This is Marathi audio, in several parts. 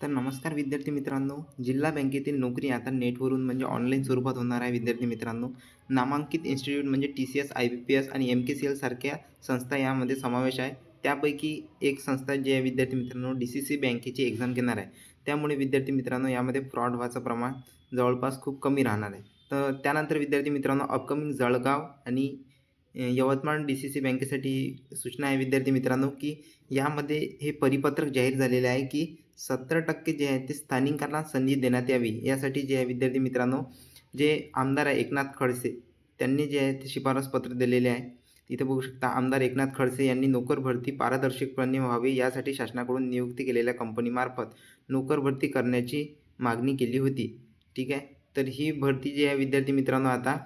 तर नमस्कार विद्यार्थी मित्रांनो. जिल्हा बँकेतील नोकरी आता नेटवरून म्हणजे ऑनलाईन स्वरूपात होणार आहे विद्यार्थी मित्रांनो. नामांकित इन्स्टिट्यूट म्हणजे T C S I B P S आणि एम के सी एल सारख्या संस्था यामध्ये समावेश आहे. त्यापैकी एक संस्था जी आहे विद्यार्थी मित्रांनो डी सी सी बँकेची एक्झाम घेणार आहे. त्यामुळे विद्यार्थी मित्रांनो यामध्ये फ्रॉड व्हायचं प्रमाण जवळपास खूप कमी राहणार आहे. तर त्यानंतर विद्यार्थी मित्रांनो अपकमिंग जळगाव आणि यवतमाळ डी सी सी बँकेसाठी सूचना आहे विद्यार्थी मित्रांनो की यामध्ये हे परिपत्रक जाहीर झालेले आहे की सत्तर टक्के जे आहे ते स्थानिकांना संधी देण्यात यावी. यासाठी जे आहे विद्यार्थी मित्रांनो जे आमदार आहे एकनाथ खडसे त्यांनी जे आहे ते शिफारस पत्र दिलेले आहे. इथे बघू शकता आमदार एकनाथ खडसे यांनी नोकर भरती पारदर्शकपणे व्हावी यासाठी शासनाकडून नियुक्ती केलेल्या कंपनीमार्फत नोकर भरती करण्याची मागणी केली होती. ठीक आहे? तर ही भरती जी आहे विद्यार्थी मित्रांनो आता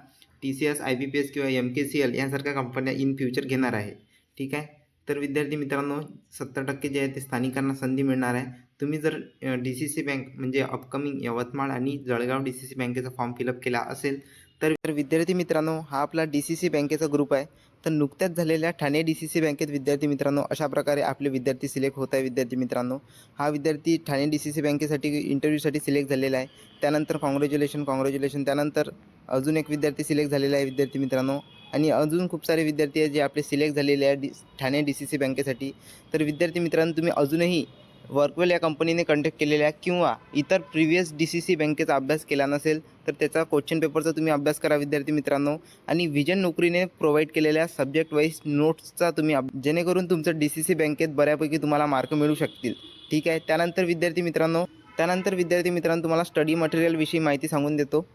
T C S I B P S किंवा एम के सी एल यासारख्या कंपन्या इन फ्युचर घेणार आहे. ठीक आहे? तर विद्यार्थी मित्रांनो सत्तर टक्के जे आहे ते स्थानिकांना संधी मिळणार आहे. तुम्ही जर डी सी सी बँक म्हणजे अपकमिंग यवतमाळ आणि जळगाव डी सी सी बँकेचा फॉर्म फिलअप केला असेल तर तर विद्यार्थी मित्रांनो हा आपला डी सी सी बँकेचा ग्रुप आहे. तर नुकत्याच झालेल्या ठाणे डी सी सी बँकेत विद्यार्थी मित्रांनो अशा प्रकारे आपले विद्यार्थी सिलेक्ट होत आहे विद्यार्थी मित्रांनो. हा विद्यार्थी ठाणे डी सी सी बँकेसाठी इंटरव्ह्यूसाठी सिलेक्ट झालेला आहे. त्यानंतर कॉंग्रॅच्युलेशन कॉंग्रॅच्युलेशन त्यानंतर अजून एक विद्यार्थी सिलेक्ट झालेला आहे विद्यार्थी मित्रांनो. आणि अजून खूप सारे विद्यार्थी आहेत जे आपले सिलेक्ट झालेले आहे D Thane D C C बँकेसाठी. तर विद्यार्थी मित्रांनो तुम्ही अजूनही वर्कवेल या कंपनीने कंडक्ट केलेल्या किंवा इतर प्रिव्हियस डी सी सी बँकेचा अभ्यास केला नसेल तर त्याचा क्वेश्चन पेपरचा तुम्ही अभ्यास करा विद्यार्थी मित्रांनो. आणि विजन नोकरीने प्रोव्हाइड केलेल्या सब्जेक्ट वाईज नोट्सचा तुम्ही अभ जेणेकरून तुमचं डी सी सी बँकेत बऱ्यापैकी तुम्हाला मार्क मिळू शकतील. ठीक आहे? त्यानंतर विद्यार्थी मित्रांनो त्यानंतर विद्यार्थी मित्रांनो तुम्हाला स्टडी मटेरियलविषयी माहिती सांगून देतो.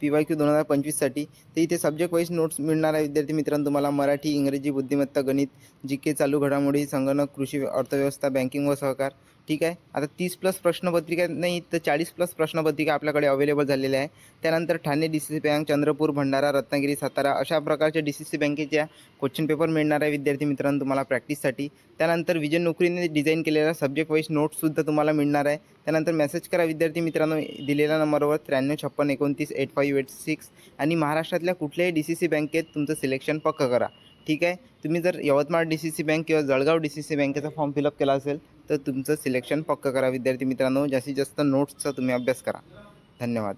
पी वाय क्यू दोन हजार पंचवीससाठी. तर इथे सब्जेक्ट वाईज नोट्स मिळणार आहे विद्यार्थी मित्रांनो तुम्हाला मराठी इंग्रजी बुद्धिमत्ता गणित जी के चालू घडामोडी संगणक कृषी अर्थव्यवस्था बँकिंग व सहकार. ठीक आहे? आता तीस प्लस प्रश्नपत्रिका नाही तर चाळीस प्लस प्रश्नपत्रिका आपल्याकडे अवेलेबल झालेल्या आहे त्यानंतर Thane D C C bank Chandrapur Bhandara Ratnagiri Satara अशा प्रकारच्या डी सी सी बँकेच्या क्वेश्चन पेपर मिळणार आहे विद्यार्थी मित्रांनो तुम्हाला प्रॅक्टिससाठी त्यानंतर विजन नोकरीने डिझाईन केलेला सब्जेक्ट वाईज नोट्ससुद्धा तुम्हाला मिळणार आहे. त्यानंतर मेसेज करा विद्यार्थी मित्रांनो दिलेल्या नंबरवर त्र्याण्णव छप्पन एकोणतीस एट फाईव्ह एट सिक्स आणि महाराष्ट्रातल्या कुठल्याही डी सी सी बँकेत तुमचं सिलेक्शन पक्कं करा. ठीक आहे? तुम्ही जर Yavatmal D C C bank किंवा जळगाव डी सी सी बँकेचा फॉर्म फिलअप केला असेल तर तुमचं सिलेक्शन पक्कं करा विद्यार्थी मित्रांनो. जास्तीत जास्त नोट्सचा तुम्ही अभ्यास करा. धन्यवाद.